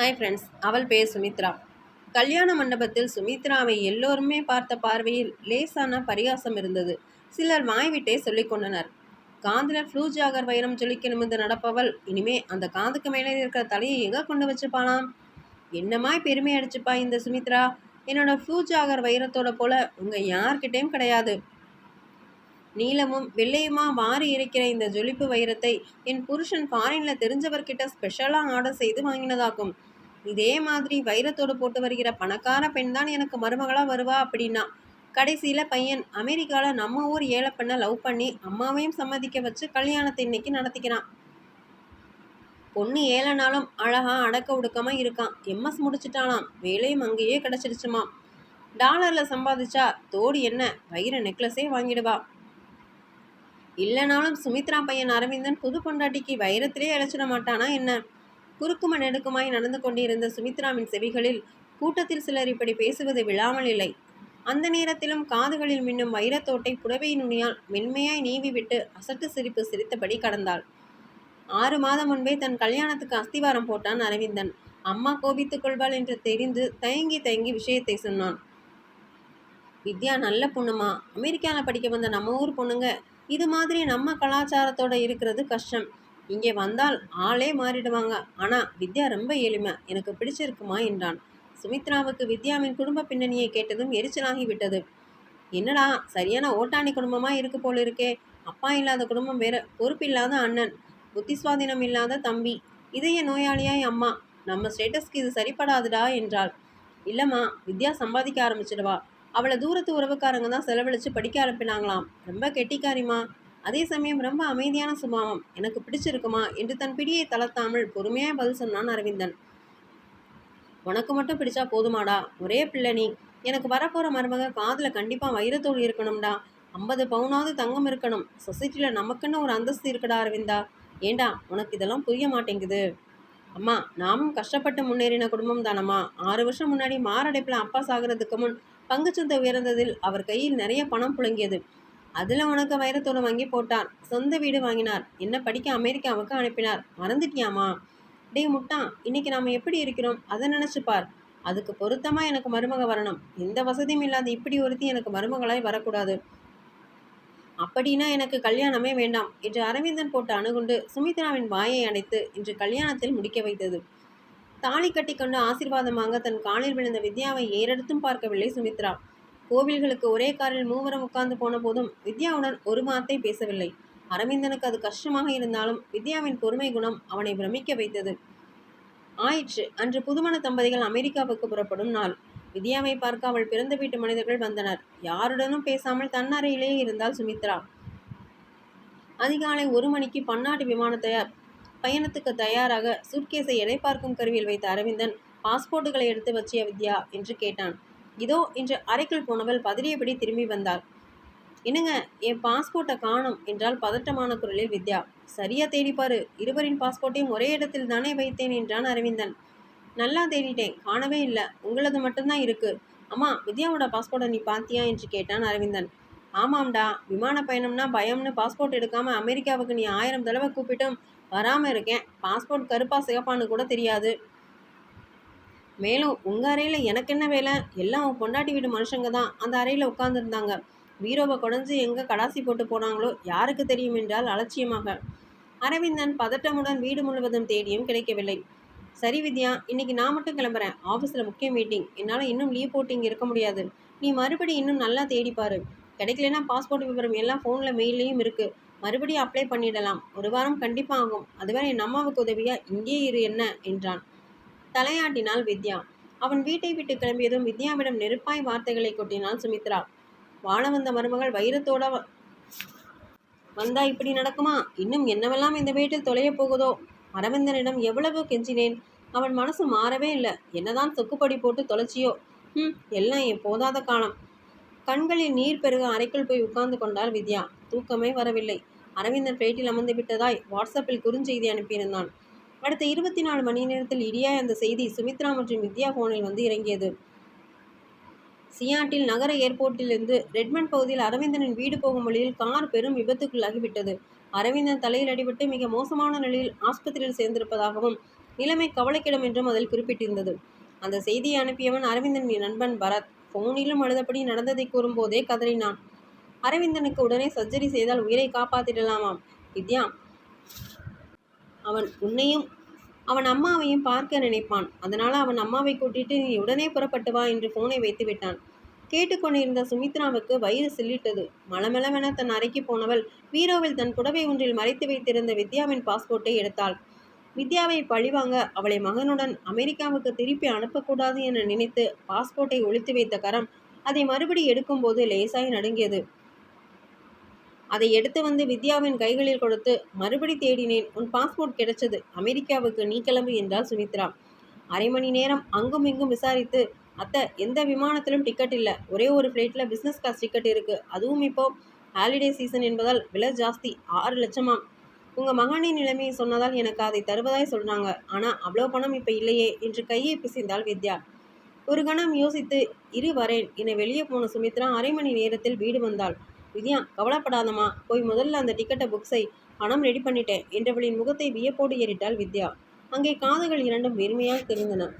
Hi friends அவள் பேர் சுமித்ரா. கல்யாண மண்டபத்தில் சுமித்ராவை எல்லோருமே பார்த்த பார்வையில் லேசான பரிகாசம் இருந்தது. சிலர் வாய்விட்டே சொல்லிக் கொண்டனர். காந்தில் ஃப்ளூ ஜாகர் வைரம் ஜொலிக்க நிமிர்ந்து நடப்பவள் இனிமே அந்த காதுக்கு மேலே இருக்கிற தலையை எங்கே கொண்டு வச்சுப்பானாம் என்னமாய் பெருமை அடிச்சுப்பா இந்த சுமித்ரா? என்னோட ஃப்ளூ ஜாகர் வைரத்தோட போல உங்கள் யார்கிட்டேயும் கிடையாது. நீளமும் வெள்ளையுமா மாறி இருக்கிற இந்த ஜொலிப்பு வைரத்தை என் புருஷன் ஃபாரின்ல தெரிஞ்சவர்கிட்ட ஸ்பெஷலாக ஆர்டர் செய்து வாங்கினதாகும். இதே மாதிரி வைரத்தோடு போட்டு வருகிற பணக்கார பெண் தான் எனக்கு மருமகளாக வருவா அப்படின்னா கடைசியில் பையன் அமெரிக்காவில் நம்ம ஊர் ஏழை பெண்ணை லவ் பண்ணி அம்மாவையும் சம்மதிக்க வச்சு கல்யாணத்தை இன்னைக்கு நடத்திக்கிறான். பொண்ணு ஏழைனாலும் அழகா அடக்க உடுக்கமாக இருக்கான். எம்எஸ் முடிச்சிட்டானாம் வேலையும் அங்கேயே கிடச்சிருச்சுமா டாலரில் சம்பாதிச்சா தோடு என்ன? வைர நெக்லஸே வாங்கிடுவா. இல்லைனாலும் சுமித்ரா பையன் அரவிந்தன் புது பொண்டாட்டிக்கு வைரத்திலே அழைச்சிட மாட்டானா என்ன? குறுக்கும நெடுக்குமாய் நடந்து கொண்டிருந்த சுமித்ராவின் செவிகளில் கூட்டத்தில் சிலர் இப்படி பேசுவது விழாமல் இல்லை. அந்த நேரத்திலும் காதுகளில் மின்னும் வைரத்தோட்டை புடவை நுனியால் மென்மையாய் நீவிவிட்டு அசட்டு சிரிப்பு சிரித்தபடி கடந்தாள். ஆறு மாதம் முன்பே தன் கல்யாணத்துக்கு அஸ்திவாரம் போட்டான் அரவிந்தன். அம்மா கோபித்துக் கொள்வாள் என்று தெரிந்து தயங்கி தயங்கி விஷயத்தை சொன்னான். வித்யா நல்ல பொண்ணுமா? அமெரிக்காவில் படிக்க வந்த நம்ம ஊர் பொண்ணுங்க. இது மாதிரி நம்ம கலாச்சாரத்தோட இருக்கிறது கஷ்டம். இங்கே வந்தால் ஆளே மாறிடுவாங்க. ஆனால் வித்யா ரொம்ப எளிமை எனக்கு பிடிச்சிருக்குமா? என்றான். சுமித்ராவுக்கு வித்யாவின் குடும்ப பின்னணியை கேட்டதும் எரிச்சலாகி விட்டது. என்னடா சரியான ஓட்டாணி குடும்பமாக இருக்கு போல இருக்கே அப்பா இல்லாத குடும்பம் வேற பொறுப்பில்லாத அண்ணன் புத்தி சுவாதீனம் இல்லாத தம்பி இதய நோயாளியாய் அம்மா நம்ம ஸ்டேட்டஸ்க்கு இது சரிப்படாதுடா என்றாள். இல்லைம்மா வித்யா சம்பாதிக்க ஆரம்பிச்சிடுவா. அவளை தூரத்து உறவுக்காரங்க தான் செலவழித்து படிக்க அனுப்பினாங்களாம் ரொம்ப கெட்டிக்காரிம்மா. அதே சமயம் ரொம்ப அமைதியான சுபாவம். எனக்கு பிடிச்சிருக்குமா? என்று தன் பிடியை தளர்த்தாமல் பொறுமையாக பதில் சொன்னான் அரவிந்தன். உனக்கு மட்டும் பிடிச்சா போதுமாடா. ஒரே பிள்ளை நீ. எனக்கு வரப்போகிற மருமக காதில் கண்டிப்பாக வைரத்தோல் இருக்கணும்டா. ஐம்பது பவுனாவது தங்கம் இருக்கணும். சொசைட்டியில் நமக்குன்னு ஒரு அந்தஸ்து இருக்குடா அரவிந்தா. ஏண்டா உனக்கு இதெல்லாம் புரிய மாட்டேங்குது? அம்மா நாமும் கஷ்டப்பட்டு முன்னேறின குடும்பம் தானம்மா. ஆறு வருஷம் முன்னாடி மாரடைப்பில் அப்பா சாகிறதுக்கு முன் பங்குச்சந்தை உயர்ந்ததில் அவர் கையில் நிறைய பணம் புழங்கியது. அதில் உனக்கு வைரத்தோடு வாங்கி போட்டார் சொந்த வீடு வாங்கினார். என்ன படிக்க அமெரிக்காவுக்கு அனுப்பினார். மறந்துட்டியாமா? டே முட்டான் இன்னைக்கு நாம் எப்படி இருக்கிறோம்? அதை நினச்சிப்பார் அதுக்கு பொருத்தமாக எனக்கு மருமக வரணும். எந்த வசதியும் இல்லாத இப்படி ஒருத்தி எனக்கு மருமகளாய் வரக்கூடாது. அப்படின்னா எனக்கு கல்யாணமே வேண்டாம் என்று அரவிந்தன் போட்டு அணுகுண்டு சுமித்ராவின் வாயை அடைத்து இன்று கல்யாணத்தில் முடிக்க வைத்தது. தாலி கட்டிக்கொண்டு கொண்டு ஆசீர்வாதமாக தன் காலில் விழுந்த வித்யாவை ஏறெடுத்தும் பார்க்கவில்லை சுமித்ரா. கோவில்களுக்கு ஒரே காரில் மூவரும் உட்கார்ந்து போன போதும் வித்யாவுடன் ஒரு வார்த்தை பேசவில்லை. அரவிந்தனுக்கு அது கஷ்டமாக இருந்தாலும் வித்யாவின் பொறுமை குணம் அவனை பிரமிக்க வைத்தது. ஆயிற்று. அன்று புதுமண தம்பதிகள் அமெரிக்காவுக்கு புறப்படும் நாள். வித்யாவை பார்க்க அவள் பிறந்த வீட்டு மனிதர்கள் வந்தனர். யாருடனும் பேசாமல் தன்னறையிலேயே இருந்தால் சுமித்ரா. அதிகாலை ஒரு மணிக்கு பன்னாட்டு விமான தயார் பயணத்துக்கு தயாராக சூட்கேஸை எடை பார்க்கும் கருவியில் வைத்த அரவிந்தன் பாஸ்போர்ட்டுகளை எடுத்து வச்சிய வித்யா என்று கேட்டான். இதோ இன்று அறைக்குள் போனவள் பதறியபடி திரும்பி வந்தாள். என்னங்க என் பாஸ்போர்ட்டை காணும் என்றால் பதட்டமான குரலில் வித்யா. சரியா தேடிப்பாரு இருவரின் பாஸ்போர்ட்டையும் ஒரே இடத்தில் தானே வைத்தேன் என்றான் அரவிந்தன். நல்லா தேடிட்டேன் காணவே இல்லை உங்களது மட்டும்தான் இருக்கு. அம்மா வித்யாவோட பாஸ்போர்ட்டை நீ பாத்தியா? என்று கேட்டான் அரவிந்தன். ஆமாம்டா விமான பயணம்னா பயம்னு பாஸ்போர்ட் எடுக்காம அமெரிக்காவுக்கு நீ ஆயிரம் தடவை கூப்பிட்டும் வராமல் இருக்கேன். பாஸ்போர்ட் கருப்பா சிகப்பான்னு கூட தெரியாது. மேலும் உங்கள் அறையில் எனக்கு என்ன வேலை? எல்லாம் உன் பொண்டாட்டி வீடு மனுஷங்க தான். அந்த அறையில் உட்காந்துருந்தாங்க வீரோவை குடஞ்சி எங்கே கடாசி போட்டு போனாங்களோ? யாருக்கு தெரியும் என்றால் அலட்சியமாக. அரவிந்தன் பதட்டமுடன் வீடு முழுவதும் தேடியும் கிடைக்கவில்லை. சரி வித்யா இன்னைக்கு நான் மட்டும் கிளம்புறேன். ஆஃபீஸில் முக்கிய மீட்டிங் என்னால் இன்னும் லீவ் போட்டு இங்கே இருக்க முடியாது. நீ மறுபடி இன்னும் நல்லா தேடிப்பாரு கிடைக்கலனா பாஸ்போர்ட் விவரம் எல்லாம் ஃபோனில் மெயிலையும் இருக்குது மறுபடியும் அப்ளை பண்ணிடலாம். ஒரு வாரம் கண்டிப்பாக ஆகும். அதுவரை என் அம்மாவுக்கு உதவியாக இங்கே இரு என்ன? என்றான். தலையாட்டினாள் வித்யா. அவன் வீட்டை விட்டு கிளம்பியதும் வித்யாவிடம் நெருப்பாய் வார்த்தைகளை கொட்டினாள் சுமித்ரா. வாழ வந்த மருமகள் வைரத்தோட வந்தா இப்படி நடக்குமா? இன்னும் என்னவெல்லாம் இந்த வீட்டில் தொலையப் போகுதோ? அரவிந்தனிடம் எவ்வளவு கெஞ்சினேன். அவன் மனசு மாறவே இல்லை. என்னதான் சொக்குப்படி போட்டு தொலைச்சியோ? ம் எல்லாம் என் போதாத காலம். கண்களில் நீர் பெருக அறைக்குள் போய் உட்கார்ந்து கொண்டாள் வித்யா. தூக்கமே வரவில்லை. அரவிந்தன் பேட்டில் அமர்ந்து விட்டதாய் வாட்ஸ்அப்பில் குறுஞ்செய்தி அனுப்பியிருந்தான். அடுத்த இருபத்தி நாலு மணி நேரத்தில் இடியாய் அந்த செய்தி சுமித்ரா மற்றும் வித்யா போனில் வந்து இறங்கியது. சியாட்டில் நகர ஏர்போர்ட்டிலிருந்து ரெட்மண்ட் பகுதியில் அரவிந்தனின் வீடு போகும் வழியில் கார் பெரும் விபத்துக்குள்ளாகிவிட்டது. அரவிந்தன் தலையில் அடிபட்டு மிக மோசமான நிலையில் ஆஸ்பத்திரியில் சேர்ந்திருப்பதாகவும் நிலைமை கவலைக்கிடம் என்றும் அதில் குறிப்பிட்டிருந்தது. அந்த செய்தியை அனுப்பியவன் அரவிந்தன் நண்பன் பரத். போனிலும் அழுதபடி நடந்ததை கூறும்போதே கதறினான். அரவிந்தனுக்கு உடனே சர்ஜரி செய்தால் உயிரை காப்பாற்றிடலாமாம் வித்யா அவன் உன்னையும் அவன் அம்மாவையும் பார்க்க நினைப்பான். அதனால் அவன் அம்மாவை கூட்டிட்டு நீ உடனே புறப்பட்டு வா என்று ஃபோனை வைத்து விட்டான். கேட்டுக்கொண்டிருந்த சுமித்ராவுக்கு வயிறு சில்லிட்டது. மலமளவென தன் அறைக்கு போனவள் வீரோவில் தன் புடவை ஒன்றில் மறைத்து வைத்திருந்த வித்யாவின் பாஸ்போர்ட்டை எடுத்தாள். வித்யாவை பழிவாங்க அவளை மகனுடன் அமெரிக்காவுக்கு திருப்பி அனுப்பக்கூடாது என நினைத்து பாஸ்போர்ட்டை ஒழித்து வைத்த கரம் அதை மறுபடி எடுக்கும்போது லேசாய் நடுங்கியது. அதை எடுத்து வந்து வித்யாவின் கைகளில் கொடுத்து மறுபடி தேடினேன். உன் பாஸ்போர்ட் கிடைச்சது. அமெரிக்காவுக்கு நீ கிளம்பு என்றாள் சுமித்ரா. அரை மணி நேரம் அங்கும் இங்கும் விசாரித்து அத்தை எந்த விமானத்திலும் டிக்கெட் இல்லை. ஒரே ஒரு ஃப்ளைட்டில் பிஸ்னஸ் கிளாஸ் டிக்கெட் இருக்குது அதுவும் இப்போ ஹாலிடே சீசன் என்பதால் விலை ஜாஸ்தி. ஆறு லட்சமாம் உங்கள் மகனின் நிலைமையை சொன்னதால் எனக்கு அதை தருவதாய் சொல்கிறாங்க ஆனால் அவ்வளோ பணம் இப்போ இல்லையே என்று கையை பிசைந்தாள் வித்யா. ஒரு கணம் யோசித்து இரு வரேன். என வெளியே போன சுமித்ரா அரை மணி நேரத்தில் வீடு வந்தாள். வித்யா கவலைப்படாதம்மா. போய் முதல்ல அந்த டிக்கெட்டை புக் செய். பணம் ரெடி பண்ணிட்டேன். என்றவளின் முகத்தை வியப்போடு ஏறிட்டாள் வித்யா. அங்கே காதுகள் இரண்டும் வெறுமையாக தெரிந்தன